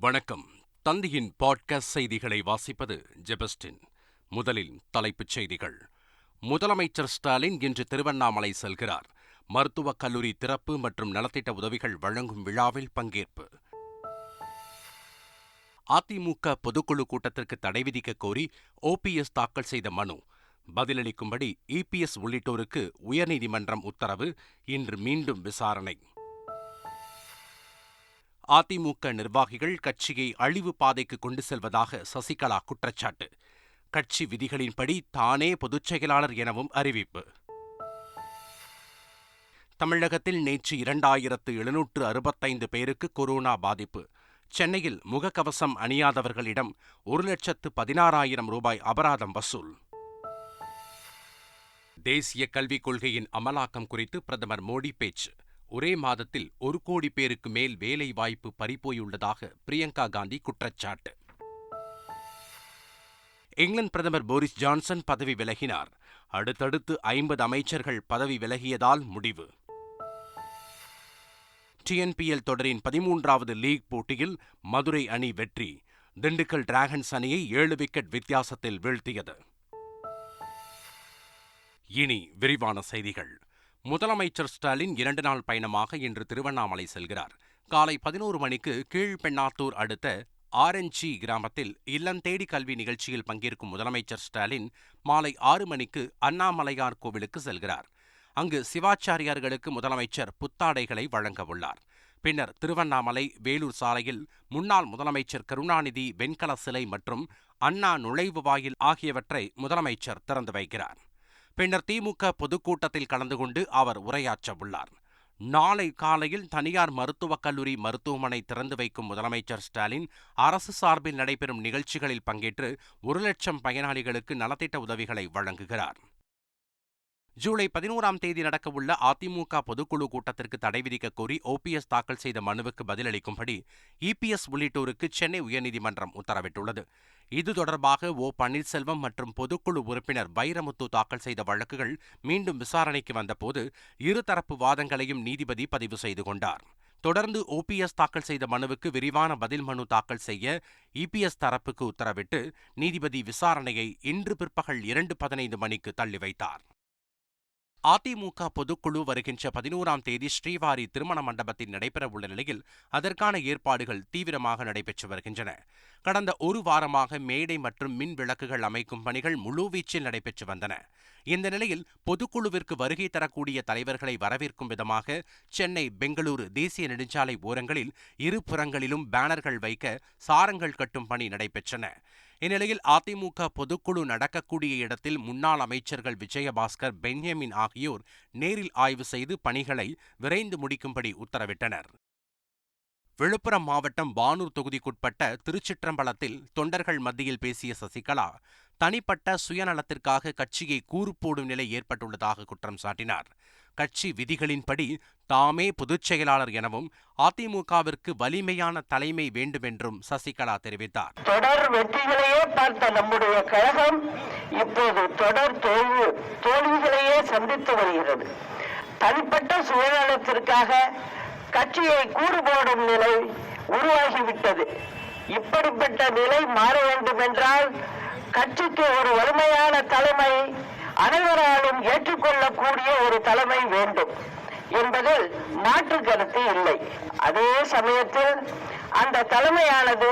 வணக்கம். தந்தியின் பாட்காஸ்ட் செய்திகளை வாசிப்பது ஜெபஸ்டின். முதலில் தலைப்புச் செய்திகள். முதலமைச்சர் ஸ்டாலின் இன்று திருவண்ணாமலை செல்கிறார். மருத்துவக் கல்லூரி திறப்பு மற்றும் நலத்திட்ட உதவிகள் வழங்கும் விழாவில் பங்கேற்பு. அதிமுக பொதுக்குழு கூட்டத்திற்கு தடை விதிக்க கோரி ஓபிஎஸ் தாக்கல் செய்த மனு. பதிலளிக்கும்படி இபிஎஸ் உள்ளிட்டோருக்கு உயர்நீதிமன்றம் உத்தரவு. இன்று மீண்டும் விசாரணை. அதிமுக நிர்வாகிகள் கட்சியை அழிவு பாதைக்கு கொண்டு செல்வதாக சசிகலா குற்றச்சாட்டு. கட்சி விதிகளின்படி தானே பொதுச் செயலாளர் எனவும் அறிவிப்பு. தமிழகத்தில் நேற்று இரண்டாயிரத்து எழுநூற்று அறுபத்தைந்து பேருக்கு கொரோனா பாதிப்பு. சென்னையில் முகக்கவசம் அணியாதவர்களிடம் ஒரு லட்சத்து பதினாறாயிரம் ரூபாய் அபராதம் வசூல். தேசிய கல்விக் கொள்கையின் அமலாக்கம் குறித்து பிரதமர் மோடி பேச்சு. ஒரே மாதத்தில் ஒரு கோடி பேருக்கு மேல் வேலை வாய்ப்பு பறிபோயுள்ளதாக பிரியங்கா காந்தி குற்றச்சாட்டு. இங்கிலாந்து பிரதமர் போரிஸ் ஜான்சன் பதவி விலகினார். அடுத்தடுத்து ஐம்பது அமைச்சர்கள் பதவி விலகியதால் முடிவு. டிஎன்பிஎல் தொடரின் பதிமூன்றாவது லீக் போட்டியில் மதுரை அணி வெற்றி. திண்டுக்கல் டிராகன்ஸ் அணியை ஏழு விக்கெட் வித்தியாசத்தில் வீழ்த்தியது. இனி விரிவான செய்திகள். முதலமைச்சர் ஸ்டாலின் இரண்டு நாள் பயணமாக இன்று திருவண்ணாமலை செல்கிறார். காலை பதினோரு மணிக்கு கீழ்பெண்ணாத்தூர் அடுத்த ஆர்என்ஜி கிராமத்தில் இல்லந்தேடி கல்வி நிகழ்ச்சியில் பங்கேற்கும் முதலமைச்சர் ஸ்டாலின் மாலை ஆறு மணிக்கு அண்ணாமலையார் கோவிலுக்கு செல்கிறார். அங்கு சிவாச்சாரியார்களுக்கு முதலமைச்சர் புத்தாடைகளை வழங்க உள்ளார். பின்னர் திருவண்ணாமலை வேலூர் சாலையில் முன்னாள் முதலமைச்சர் கருணாநிதி வெண்கல சிலை மற்றும் அண்ணா நுழைவு வாயில் ஆகியவற்றை முதலமைச்சர் திறந்து வைக்கிறார். பின்னர் திமுக பொதுக்கூட்டத்தில் கலந்து கொண்டு அவர் உரையாற்ற உள்ளார் நாளை காலையில் தனியார் மருத்துவக் கல்லூரி மருத்துவமனை திறந்து வைக்கும் முதலமைச்சர் ஸ்டாலின் அரசு சார்பில் நடைபெறும் நிகழ்ச்சிகளில் பங்கேற்று ஒரு லட்சம் பயனாளிகளுக்கு நலத்திட்ட உதவிகளை வழங்குகிறார். ஜூலை பதினோராம் தேதி நடக்கவுள்ள அதிமுக பொதுக்குழு கூட்டத்திற்கு தடை விதிக்க கோரி ஓபிஎஸ் தாக்கல் செய்த மனுவுக்கு பதிலளிக்கும்படி இபிஎஸ் உள்ளிட்டோருக்கு சென்னை உயர்நீதிமன்றம் உத்தரவிட்டுள்ளது. இது தொடர்பாக ஓ பன்னீர்செல்வம் மற்றும் பொதுக்குழு உறுப்பினர் வைரமுத்து தாக்கல் செய்த வழக்குகள் மீண்டும் விசாரணைக்கு வந்தபோது இருதரப்பு வாதங்களையும் நீதிபதி பதிவு செய்து கொண்டார். தொடர்ந்து ஓபிஎஸ் தாக்கல் செய்த மனுவுக்கு விரிவான பதில் மனு தாக்கல் செய்ய இபிஎஸ் தரப்புக்கு உத்தரவிட்டு நீதிபதி விசாரணையை இன்று பிற்பகல் இரண்டு பதினைந்து மணிக்கு தள்ளி வைத்தார் அதிமுக பொதுக்குழு வருகின்ற பதினோராம் தேதி ஸ்ரீவாரி திருமண மண்டபத்தில் நடைபெறவுள்ள நிலையில் அதற்கான ஏற்பாடுகள் தீவிரமாக நடைபெற்று வருகின்றன. கடந்த ஒரு வாரமாக மேடை மற்றும் மின் விளக்குகள் அமைக்கும் பணிகள் முழுவீச்சில் நடைபெற்று வந்தன. இந்த நிலையில் பொதுக்குழுவிற்கு வருகை தரக்கூடிய தலைவர்களை வரவேற்கும் விதமாக சென்னை பெங்களூரு தேசிய நெடுஞ்சாலை ஓரங்களில் இரு புறங்களிலும் பேனர்கள் வைக்க சாரங்கள் கட்டும் பணி நடைபெற்றன. இந்நிலையில் அதிமுக பொதுக்குழு நடக்கக்கூடிய இடத்தில் முன்னாள் அமைச்சர்கள் விஜயபாஸ்கர் பென்யமின் ஆகியோர் நேரில் ஆய்வு செய்து பணிகளை விரைந்து முடிக்கும்படி உத்தரவிட்டனர். விழுப்புரம் மாவட்டம் வானூர் தொகுதிக்குட்பட்ட திருச்சிற்றம்பலத்தில் தொண்டர்கள் மத்தியில் பேசிய சசிகலா தனிப்பட்ட சுயநலத்திற்காக கட்சியை கூறு போடும் நிலை ஏற்பட்டுள்ளதாக குற்றம் சாட்டினார். கட்சி விதிகளின்படி தாமே பொதுச் செயலாளர் எனவும் அதிமுகவிற்கு வலிமையான தலைமை வேண்டுமென்றும் சசிகலா தெரிவித்தார். தொடர் வெற்றிகளையே பார்த்த நம்முடைய கழகம் இப்போது தொடர் தோல்வி தோல்விகளையே சந்தித்து வருகிறது. தனிப்பட்ட சுயநலத்திற்காக கட்சியை கூறுபோடும் நிலை உருவாகிவிட்டது. இப்படிப்பட்ட நிலை மாற வேண்டும் என்றால் கட்சிக்கு ஒரு வலிமையான தலைமை அனைவராலும் ஏற்றுக்கொள்ளக்கூடிய ஒரு தலைமை வேண்டும் என்பதில் மாற்று கருத்து இல்லை. அதே சமயத்தில் அந்த தலைமையானது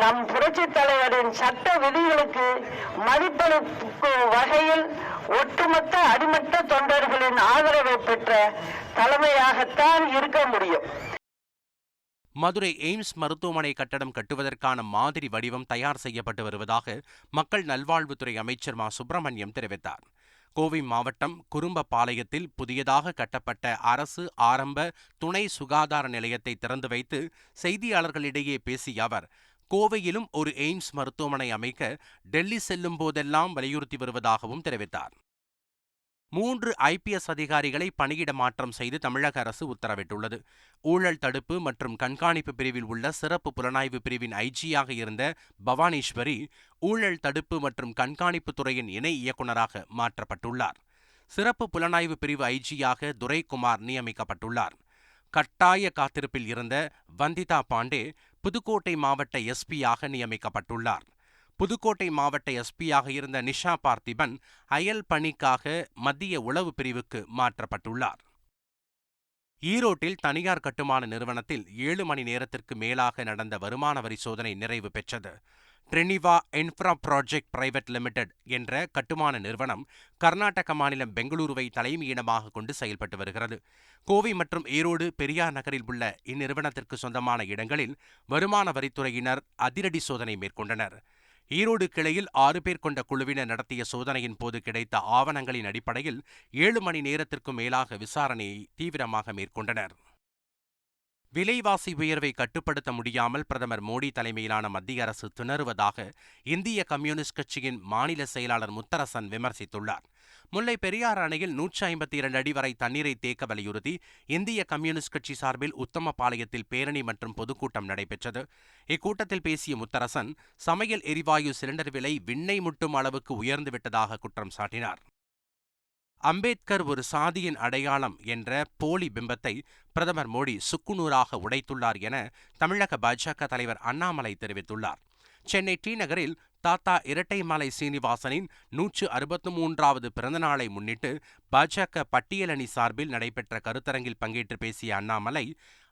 நம் புரட்சி தலைவரின் சட்ட விதிகளுக்கு மதிப்பளிக்கும் வகையில் ஒட்டுமொத்த அடிமட்ட தொண்டர்களின் ஆதரவை பெற்ற தலைமையாகத்தான் இருக்க முடியும். மதுரை எய்ம்ஸ் மருத்துவமனை கட்டடம் கட்டுவதற்கான மாதிரி வடிவம் தயார் செய்யப்பட்டு வருவதாக மக்கள் நல்வாழ்வுத்துறை அமைச்சர் மா. சுப்பிரமணியம் தெரிவித்தார். கோவை மாவட்டம் குறும்பபாளையத்தில் புதியதாக கட்டப்பட்ட அரசு ஆரம்ப துணை சுகாதார நிலையத்தை திறந்து வைத்து செய்தியாளர்களிடையே பேசிய அவர் கோவையிலும் ஒரு எய்ம்ஸ் மருத்துவமனை அமைக்க டெல்லி செல்லும் போதெல்லாம் வலியுறுத்தி வருவதாகவும் தெரிவித்தார். மூன்று ஐபிஎஸ் அதிகாரிகளை பணியிட மாற்றம் செய்து தமிழக அரசு உத்தரவிட்டுள்ளது. ஊழல் தடுப்பு மற்றும் கண்காணிப்பு பிரிவில் உள்ள சிறப்பு புலனாய்வு பிரிவின் ஐஜியாக இருந்த பவானீஸ்வரி ஊழல் தடுப்பு மற்றும் கண்காணிப்பு துறையின் இணை இயக்குநராக மாற்றப்பட்டுள்ளார். சிறப்பு புலனாய்வு பிரிவு ஐஜியாக துரைக்குமார் நியமிக்கப்பட்டுள்ளார். கட்டாய காத்திருப்பில் இருந்த வந்திதா பாண்டே புதுக்கோட்டை மாவட்ட எஸ்பியாக நியமிக்கப்பட்டுள்ளார். புதுக்கோட்டை மாவட்ட எஸ்பியாக இருந்த நிஷா பார்த்திபன் அயல் பணிக்காக மத்திய உளவு பிரிவுக்கு மாற்றப்பட்டுள்ளார். ஈரோட்டில் தனியார் கட்டுமான நிறுவனத்தில் ஏழு மணி நேரத்திற்கு மேலாக நடந்த வருமான வரி சோதனை நிறைவு பெற்றது. Triniva infra project private limited என்ற கட்டுமான நிறுவனம் கர்நாடக மாநிலம் பெங்களூருவை தலைமையிடமாக கொண்டு செயல்பட்டு வருகிறது. கோவை மற்றும் ஈரோடு பெரியார் நகரில் உள்ள இந்நிறுவனத்திற்கு சொந்தமான இடங்களில் வருமான வரித்துறையினர் அதிரடி சோதனை மேற்கொண்டனர். ஈரோடு கிளையில் ஆறு பேர் கொண்ட குழுவினர் நடத்திய சோதனையின் போது கிடைத்த ஆவணங்களின் அடிப்படையில் ஏழு மணி நேரத்திற்கும் மேலாக விசாரணையை தீவிரமாக மேற்கொண்டனர். விலைவாசி உயர்வை கட்டுப்படுத்த முடியாமல் பிரதமர் மோடி தலைமையிலான மத்திய அரசு திணறுவதாக இந்திய கம்யூனிஸ்ட் கட்சியின் மாநில செயலாளர் முத்தரசன் விமர்சித்துள்ளார். முல்லை பெரியார் அணையில் நூற்றி ஐம்பத்தி இரண்டு அடி வரை தண்ணீரை தேக்க வலியுறுத்தி இந்திய கம்யூனிஸ்ட் கட்சி சார்பில் உத்தமபாளையத்தில் பேரணி மற்றும் பொதுக்கூட்டம் நடைபெற்றது. இக்கூட்டத்தில் பேசிய முத்தரசன் சமையல் எரிவாயு சிலிண்டர் விலை விண்ணை முட்டும் அளவுக்கு உயர்ந்துவிட்டதாக குற்றம் சாட்டினார். அம்பேத்கர் ஒரு சாதியின் அடையாளம் என்ற போலி பிம்பத்தை பிரதமர் மோடி சுக்குநூறாக உடைத்துள்ளார் என தமிழக பாஜக தலைவர் அண்ணாமலை தெரிவித்துள்ளார். சென்னை டி நகரில் தாத்தா இரட்டைமலை சீனிவாசனின் நூற்று அறுபத்து மூன்றாவது பிறந்தநாளை முன்னிட்டு பாஜக பட்டியலணி சார்பில் நடைபெற்ற கருத்தரங்கில் பங்கேற்று பேசிய அண்ணாமலை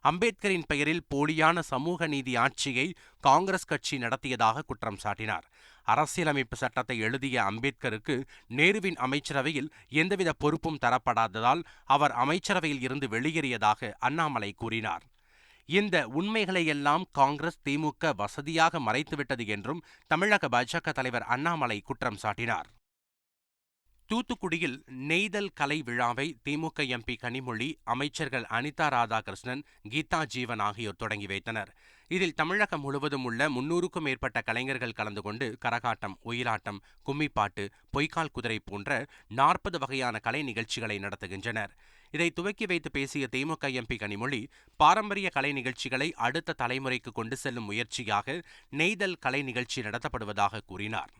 அம்பேத்கரின் பெயரில் போலியான சமூக நீதி ஆட்சியை காங்கிரஸ் கட்சி நடத்தியதாக குற்றம் சாட்டினார். அரசியலமைப்பு சட்டத்தை எழுதிய அம்பேத்கருக்கு நேருவின் அமைச்சரவையில் எந்தவித பொறுப்பும் தரப்படாததால் அவர் அமைச்சரவையில் இருந்து வெளியேறியதாக அண்ணாமலை கூறினார். இந்த உண்மைகளையெல்லாம் காங்கிரஸ் திமுக வசதியாக மறைத்துவிட்டது என்றும் தமிழக பாஜக தலைவர் அண்ணாமலை குற்றம் சாட்டினார். தூத்துக்குடியில் நெய்தல் கலை விழாவை திமுக எம்பி கனிமொழி அமைச்சர்கள் அனிதா ராதாகிருஷ்ணன் கீதா ஜீவன் ஆகியோர் தொடங்கி வைத்தனர். இதில் தமிழகம் முழுவதும் உள்ள முன்னூறுக்கும் மேற்பட்ட கலைஞர்கள் கலந்து கொண்டு கரகாட்டம் ஒயிலாட்டம் கும்மிப்பாட்டு பொய்க்கால் குதிரை போன்ற நாற்பது வகையான கலை நிகழ்ச்சிகளை நடத்துகின்றனர். இதை துவக்கி வைத்து பேசிய திமுக எம்பி கனிமொழி பாரம்பரிய கலை நிகழ்ச்சிகளை அடுத்த தலைமுறைக்கு கொண்டு செல்லும் முயற்சியாக நெய்தல் கலை நிகழ்ச்சி நடத்தப்படுவதாக கூறினார்.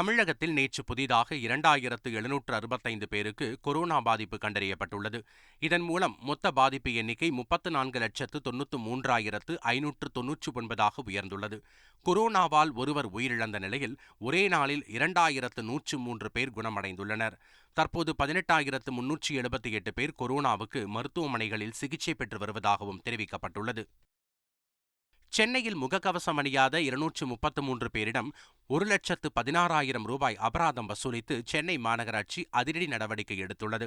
தமிழகத்தில் நேற்று புதிதாக இரண்டாயிரத்து எழுநூற்று அறுபத்தைந்து பேருக்கு கொரோனா பாதிப்பு கண்டறியப்பட்டுள்ளது. இதன் மூலம் மொத்த பாதிப்பு எண்ணிக்கை முப்பத்து நான்கு லட்சத்து தொன்னூற்று மூன்றாயிரத்து ஐநூற்று தொன்னூற்று ஒன்பதாக உயர்ந்துள்ளது. கொரோனாவால் ஒருவர் உயிரிழந்த நிலையில் ஒரே நாளில் இரண்டாயிரத்து நூற்று மூன்று பேர் குணமடைந்துள்ளனர். தற்போது பதினெட்டாயிரத்து முன்னூற்றி எழுபத்தி எட்டு பேர் கொரோனாவுக்கு மருத்துவமனைகளில் சிகிச்சை பெற்று வருவதாகவும் தெரிவிக்கப்பட்டுள்ளது. சென்னையில் முகக்கவசம் அணியாத இருநூற்று முப்பத்து மூன்று பேரிடம் ஒரு லட்சத்து பதினாறாயிரம் ரூபாய் அபராதம் வசூலித்து சென்னை மாநகராட்சி அதிரடி நடவடிக்கை எடுத்துள்ளது.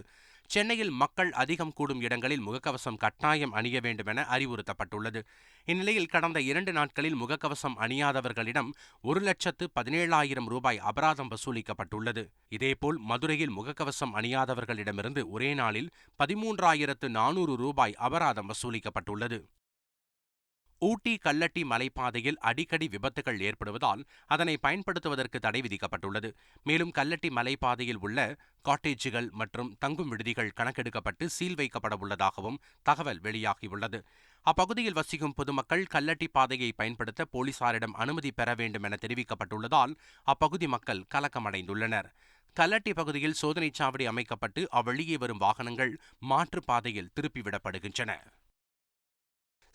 சென்னையில் மக்கள் அதிகம் கூடும் இடங்களில் முகக்கவசம் கட்டாயம் அணிய வேண்டும் என அறிவுறுத்தப்பட்டுள்ளது. இந்நிலையில் கடந்த இரண்டு நாட்களில் முகக்கவசம் அணியாதவர்களிடம் ஒரு லட்சத்து பதினேழாயிரம் ரூபாய் அபராதம் வசூலிக்கப்பட்டுள்ளது. இதேபோல் மதுரையில் முகக்கவசம் அணியாதவர்களிடமிருந்து ஒரே நாளில் பதிமூன்றாயிரத்து நானூறு ரூபாய் அபராதம் வசூலிக்கப்பட்டுள்ளது. ஊட்டி கல்லட்டி மலைப்பாதையில் அடிக்கடி விபத்துகள் ஏற்படுவதால் அதனை பயன்படுத்துவதற்கு தடை விதிக்கப்பட்டுள்ளது. மேலும் கல்லட்டி மலைப்பாதையில் உள்ள காட்டேஜுகள் மற்றும் தங்கும் விடுதிகள் கணக்கெடுக்கப்பட்டு சீல் வைக்கப்பட உள்ளதாகவும் தகவல் வெளியாகியுள்ளது. அப்பகுதியில் வசிக்கும் பொதுமக்கள் கல்லட்டி பாதையை பயன்படுத்த போலீசாரிடம் அனுமதி பெற வேண்டும் என தெரிவிக்கப்பட்டுள்ளதால் அப்பகுதி மக்கள் கலக்கமடைந்துள்ளனர். கல்லட்டி பகுதியில் சோதனைச் சாவடி அமைக்கப்பட்டு அவ்வழியே வரும் வாகனங்கள் மாற்றுப் பாதையில் திருப்பிவிடப்படுகின்றன.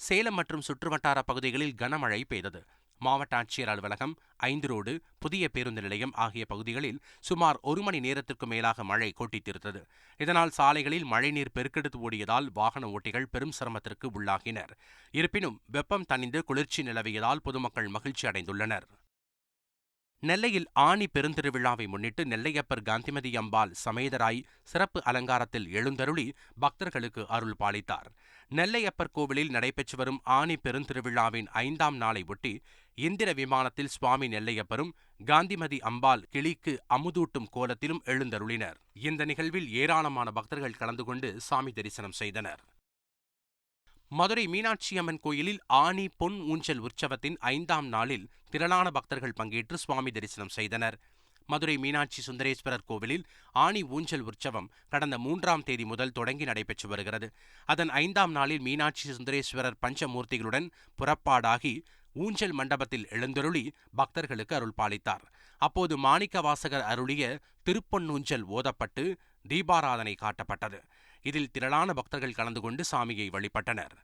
சேலம் மற்றும் சுற்றுவட்டார பகுதிகளில் கனமழை பெய்தது. மாவட்ட ஆட்சியர் அலுவலகம் ஐந்து ரோடு புதிய பேருந்து நிலையம் ஆகிய பகுதிகளில் சுமார் ஒரு மணி நேரத்திற்கு மேலாக மழை கொட்டித்தீர்த்தது இதனால் சாலைகளில் மழைநீர் பெருக்கெடுத்து ஓடியதால் வாகன ஓட்டிகள் பெரும் சிரமத்திற்கு உள்ளாகினர். இருப்பினும் வெப்பம் தணிந்து குளிர்ச்சி நிலவியதால் பொதுமக்கள் மகிழ்ச்சி அடைந்துள்ளனர் நெல்லையில் ஆணி பெருந்திருவிழாவை முன்னிட்டு நெல்லையப்பர் காந்திமதி அம்பாள் சமேதராய் சிறப்பு அலங்காரத்தில் எழுந்தருளி பக்தர்களுக்கு அருள் பாலித்தார். நெல்லையப்பர் கோவிலில் நடைபெற்று வரும் ஆணி பெருந்திருவிழாவின் ஐந்தாம் நாளை ஒட்டி இந்திர விமானத்தில் சுவாமி நெல்லையப்பரும் காந்திமதி அம்பாள் கிளிக்கு அமுதூட்டும் கோலத்திலும் எழுந்தருளினர். இந்த நிகழ்வில் ஏராளமான பக்தர்கள் கலந்து கொண்டு சாமி தரிசனம் செய்தனர். மதுரை மீனாட்சி அம்மன் கோயிலில் ஆனி பொன் ஊஞ்சல் உற்சவத்தின் ஐந்தாம் நாளில் திரளான பக்தர்கள் பங்கேற்று சுவாமி தரிசனம் செய்தனர். மதுரை மீனாட்சி சுந்தரேஸ்வரர் கோவிலில் ஆணி ஊஞ்சல் உற்சவம் கடந்த மூன்றாம் தேதி முதல் தொடங்கி நடைபெற்று வருகிறது. அதன் ஐந்தாம் நாளில் மீனாட்சி சுந்தரேஸ்வரர் பஞ்சமூர்த்திகளுடன் புறப்பாடாகி ஊஞ்சல் மண்டபத்தில் எழுந்தருளி பக்தர்களுக்கு அருள் பாலித்தார். அப்போது மாணிக்க வாசகர் அருளிய திருப்பொன்னூஞ்சல் ஓதப்பட்டு தீபாராதனை காட்டப்பட்டது. இதில் திரளான பக்தர்கள் கலந்து கொண்டு சாமியை வழிபட்டனர்.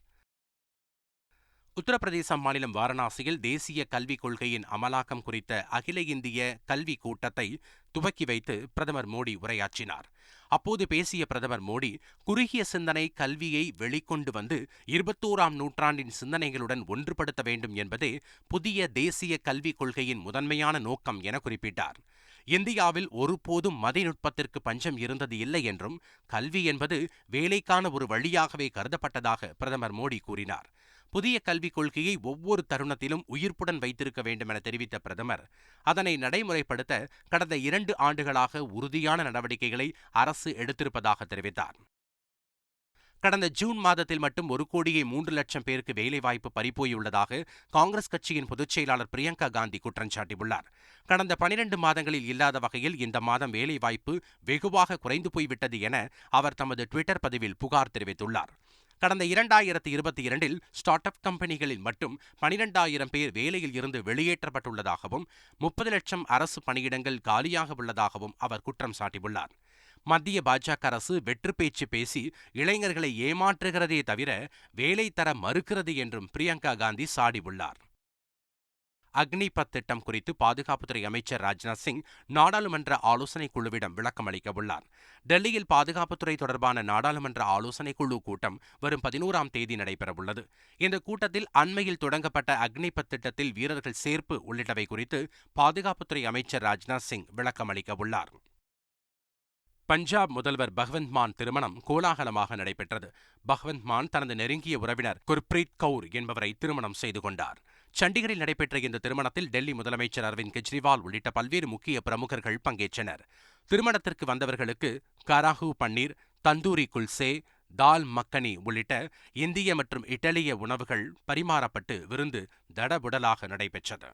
உத்தரப்பிரதேச மாநிலம் வாரணாசியில் தேசிய கல்விக் கொள்கையின் அமலாக்கம் குறித்த அகில இந்திய கல்வி கூட்டத்தை துவக்கி வைத்து பிரதமர் மோடி உரையாற்றினார். அப்போது பேசிய பிரதமர் மோடி குறுகிய சிந்தனை கல்வியை வெளிக்கொண்டு வந்து இருபத்தோராம் நூற்றாண்டின் சிந்தனைகளுடன் ஒன்றுபடுத்த வேண்டும் என்பதே புதிய தேசிய கல்விக் கொள்கையின் முதன்மையான நோக்கம் என குறிப்பிட்டார். இந்தியாவில் ஒருபோதும் மதிநுட்பத்திற்கு பஞ்சம் இருந்தது இல்லை என்றும் கல்வி என்பது வேலைக்கான ஒரு வழியாகவே கருதப்பட்டதாக பிரதமர் மோடி கூறினார். புதிய கல்விக் கொள்கையை ஒவ்வொரு தருணத்திலும் உயிர்ப்புடன் வைத்திருக்க வேண்டும் என தெரிவித்த பிரதமர் அதனை நடைமுறைப்படுத்த கடந்த இரண்டு ஆண்டுகளாக உறுதியான நடவடிக்கைகளை அரசு எடுத்திருப்பதாக தெரிவித்தார். கடந்த ஜூன் மாதத்தில் மட்டும் ஒரு கோடியே மூன்று லட்சம் பேருக்கு வேலைவாய்ப்பு பறிப்போயுள்ளதாக காங்கிரஸ் கட்சியின் பொதுச் செயலாளர் பிரியங்கா காந்தி குற்றம் சாட்டியுள்ளார். கடந்த பனிரெண்டு மாதங்களில் இல்லாத வகையில் இந்த மாதம் வேலைவாய்ப்பு வெகுவாக குறைந்து போய்விட்டது என அவர் தமது டுவிட்டர் பதிவில் புகார் தெரிவித்துள்ளார். கடந்த இரண்டாயிரத்தி இருபத்தி இரண்டில் ஸ்டார்ட் அப் கம்பெனிகளில் மட்டும் பனிரெண்டாயிரம் பேர் வேலையில் இருந்து வெளியேற்றப்பட்டுள்ளதாகவும் முப்பது லட்சம் அரசு பணியிடங்கள் காலியாக உள்ளதாகவும் அவர் குற்றம் சாட்டியுள்ளார். மத்திய பாஜக அரசு வெற்று பேச்சு பேசி இளைஞர்களை ஏமாற்றுகிறதே தவிர வேலை தர மறுக்கிறது என்றும் பிரியங்கா காந்தி சாடியுள்ளார் அக்னிபத் திட்டம் குறித்து பாதுகாப்புத்துறை அமைச்சர் ராஜ்நாத் சிங் நாடாளுமன்ற ஆலோசனைக் குழுவிடம் விளக்கம் அளிக்க உள்ளார். டெல்லியில் பாதுகாப்புத்துறை தொடர்பான நாடாளுமன்ற ஆலோசனைக் குழு கூட்டம் வரும் பதினோராம் தேதி நடைபெறவுள்ளது இந்த கூட்டத்தில் அண்மையில் தொடங்கப்பட்ட அக்னிபத் திட்டத்தில் வீரர்கள் சேர்ப்பு உள்ளிட்டவை குறித்து பாதுகாப்புத்துறை அமைச்சர் ராஜ்நாத் சிங் விளக்கம் அளிக்க பஞ்சாப் முதல்வர் பகவந்த் மான் திருமணம் கோலாகலமாக நடைபெற்றது. பகவந்த் மான் தனது நெருங்கிய உறவினர் குர்ப்ரீத் கவுர் என்பவரை திருமணம் செய்து கொண்டார். சண்டிகரில் நடைபெற்ற இந்த திருமணத்தில் டெல்லி முதலமைச்சர் அரவிந்த் கெஜ்ரிவால் உள்ளிட்ட பல்வேறு முக்கிய பிரமுகர்கள் பங்கேற்றனர். திருமணத்திற்கு வந்தவர்களுக்கு கராஹு பன்னீர் தந்தூரி குல்சே தால் மக்கனி உள்ளிட்ட இந்திய மற்றும் இட்டாலிய உணவுகள் பரிமாறப்பட்டு விருந்து தடபுடலாக நடைபெற்றது.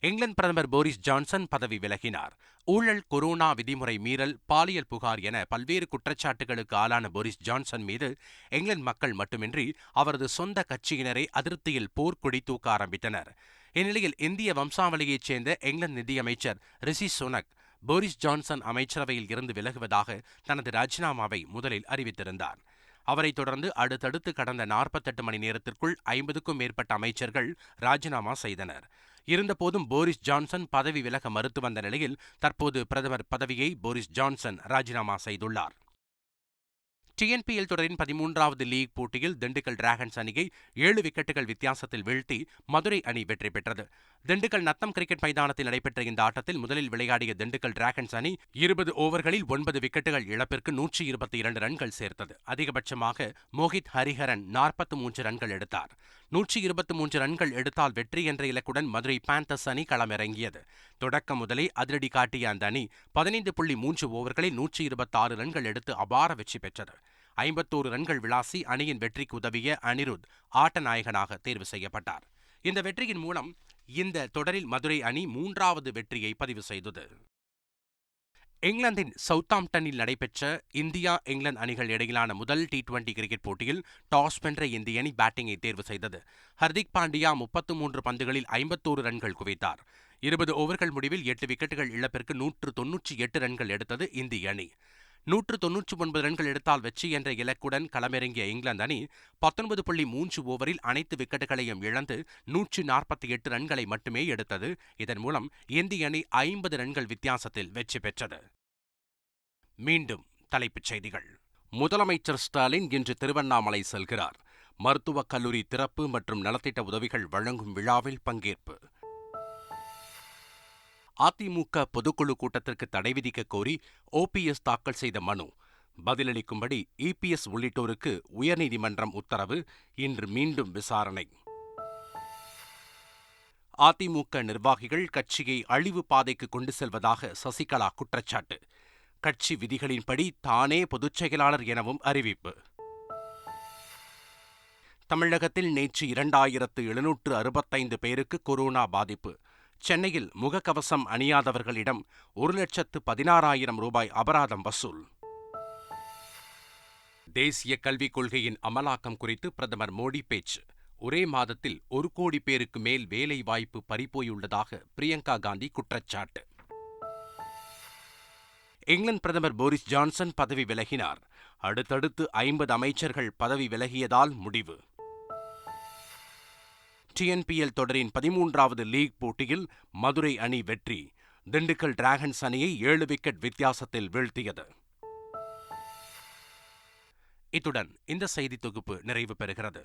இங்கிலாந்து பிரதமர் போரிஸ் ஜான்சன் பதவி விலகினார். ஊழல் கொரோனா விதிமுறை மீறல் பாலியல் புகார் என பல்வேறு குற்றச்சாட்டுகளுக்கு ஆளான போரிஸ் ஜான்சன் மீது இங்கிலாந்து மக்கள் மட்டுமின்றி அவரது சொந்த கட்சியினரை அதிருப்தியில் போர்க்கொடி தூக்க ஆரம்பித்தனர். இந்நிலையில் இந்திய வம்சாவளியைச் சேர்ந்த இங்கிலாந்து நிதியமைச்சர் ரிஷி சுனக் போரிஸ் ஜான்சன் அமைச்சரவையில் இருந்து விலகுவதாக தனது ராஜினாமாவை முதலில் அறிவித்திருந்தார். அவரைத் தொடர்ந்து அடுத்தடுத்து கடந்த நாற்பத்தெட்டு மணி நேரத்திற்குள் ஐம்பதுக்கும் மேற்பட்ட அமைச்சர்கள் ராஜினாமா செய்தனர். இருந்தபோதும் போரிஸ் ஜான்சன் பதவி விலக மறுத்து வந்த நிலையில் தற்போது பிரதமர் பதவியை போரிஸ் ஜான்சன் ராஜினாமா செய்துள்ளார். டிஎன்பிஎல் தொடரின் பதிமூன்றாவது லீக் போட்டியில் திண்டுக்கல் டிராகன்ஸ் அணியை ஏழு விக்கெட்டுகள் வித்தியாசத்தில் வீழ்த்தி மதுரை அணி வெற்றி பெற்றது. திண்டுக்கல் நத்தம் கிரிக்கெட் மைதானத்தில் நடைபெற்ற இந்த ஆட்டத்தில் முதலில் விளையாடிய திண்டுக்கல் டிராகன்ஸ் அணி இருபது ஓவர்களில் ஒன்பது விக்கெட்டுகள் இழப்பிற்கு நூற்றி இருபத்தி இரண்டு ரன்கள் சேர்த்தது. அதிகபட்சமாக மோஹித் ஹரிஹரன் நாற்பத்தி மூன்று ரன்கள் எடுத்தார். நூற்றி இருபத்தி மூன்று ரன்கள் எடுத்தால் வெற்றி என்ற இலக்குடன் மதுரை பேந்தர்ஸ் அணி களமிறங்கியது. தொடக்கம் முதலே அதிரடி காட்டிய அந்த அணி பதினைந்து புள்ளி மூன்று ஓவர்களில் நூற்றி இருபத்தாறு ரன்கள் எடுத்து அபார வெற்றி பெற்றது. ஐம்பத்தோரு ரன்கள் விளாசி அணியின் வெற்றிக்கு உதவிய அனிருத் ஆட்ட நாயகனாக தேர்வு செய்யப்பட்டார். இந்த வெற்றியின் மூலம் இந்த தொடரில் மதுரை அணி மூன்றாவது வெற்றியை பதிவு செய்தது. இங்கிலாந்தின் சவுத்தாம்டனில் நடைபெற்ற இந்தியா இங்கிலாந்து அணிகள் இடையிலான முதல் டி டுவெண்டி கிரிக்கெட் போட்டியில் டாஸ் வென்ற இந்திய அணி பேட்டிங்கை தேர்வு செய்தது. ஹர்திக் பாண்டியா முப்பத்து மூன்று பந்துகளில் ஐம்பத்தோரு ரன்கள் குவித்தார். இருபது ஓவர்கள் முடிவில் எட்டு விக்கெட்டுகள் இழப்பிற்கு நூற்று தொன்னூற்றி எட்டு ரன்கள் எடுத்தது இந்திய அணி. நூற்று தொன்னூற்று ஒன்பது ரன்கள் எடுத்தால் வெற்றி என்ற இலக்குடன் களமிறங்கிய இங்கிலாந்து அணி பத்தொன்பது புள்ளி மூன்று ஓவரில் அனைத்து விக்கெட்டுகளையும் இழந்து நூற்றி நாற்பத்தி எட்டு ரன்களை மட்டுமே எடுத்தது. இதன் மூலம் இந்திய அணி ஐம்பது ரன்கள் வித்தியாசத்தில் வெற்றி பெற்றது. மீண்டும் தலைப்புச் செய்திகள். முதலமைச்சர் ஸ்டாலின் இன்று திருவண்ணாமலை செல்கிறார். மருத்துவக் கல்லூரி திறப்பு மற்றும் நலத்திட்ட உதவிகள் வழங்கும் விழாவில் பங்கேற்பு. அதிமுக பொதுக்குழு கூட்டத்திற்கு தடை விதிக்க கோரி ஓபிஎஸ் தாக்கல் செய்த மனு. பதிலளிக்கும்படி இபிஎஸ் உள்ளிட்டோருக்கு உயர்நீதிமன்றம் உத்தரவு. இன்று மீண்டும் விசாரணை. அதிமுக நிர்வாகிகள் கட்சியை அழிவு பாதைக்கு கொண்டு செல்வதாக சசிகலா குற்றச்சாட்டு. கட்சி விதிகளின்படி தானே பொதுச் செயலாளர் எனவும் அறிவிப்பு. தமிழகத்தில் நேற்று இரண்டாயிரத்து எழுநூற்று அறுபத்தைந்து பேருக்கு கொரோனா பாதிப்பு. சென்னையில் முகக்கவசம் அணியாதவர்களிடம் ஒரு லட்சத்து பதினாறாயிரம் ரூபாய் அபராதம் வசூல். தேசிய கல்விக் கொள்கையின் அமலாக்கம் குறித்து பிரதமர் மோடி பேச்சு. ஒரே மாதத்தில் ஒரு கோடி பேருக்கு மேல் வேலை வாய்ப்பு பறிப்போயுள்ளதாக பிரியங்கா காந்தி குற்றச்சாட்டு. இங்கிலாந்து பிரதமர் போரிஸ் ஜான்சன் பதவி விலகினார். அடுத்தடுத்து ஐம்பது அமைச்சர்கள் பதவி விலகியதால் முடிவு. டிஎன்பிஎல் தொடரின் பதிமூன்றாவது லீக் போட்டியில் மதுரை அணி வெற்றி திண்டுக்கல் டிராகன்ஸ் அணியை ஏழு விக்கெட் வித்தியாசத்தில் வீழ்த்தியது. இத்துடன் இந்த செய்தி தொகுப்பு நிறைவு பெறுகிறது.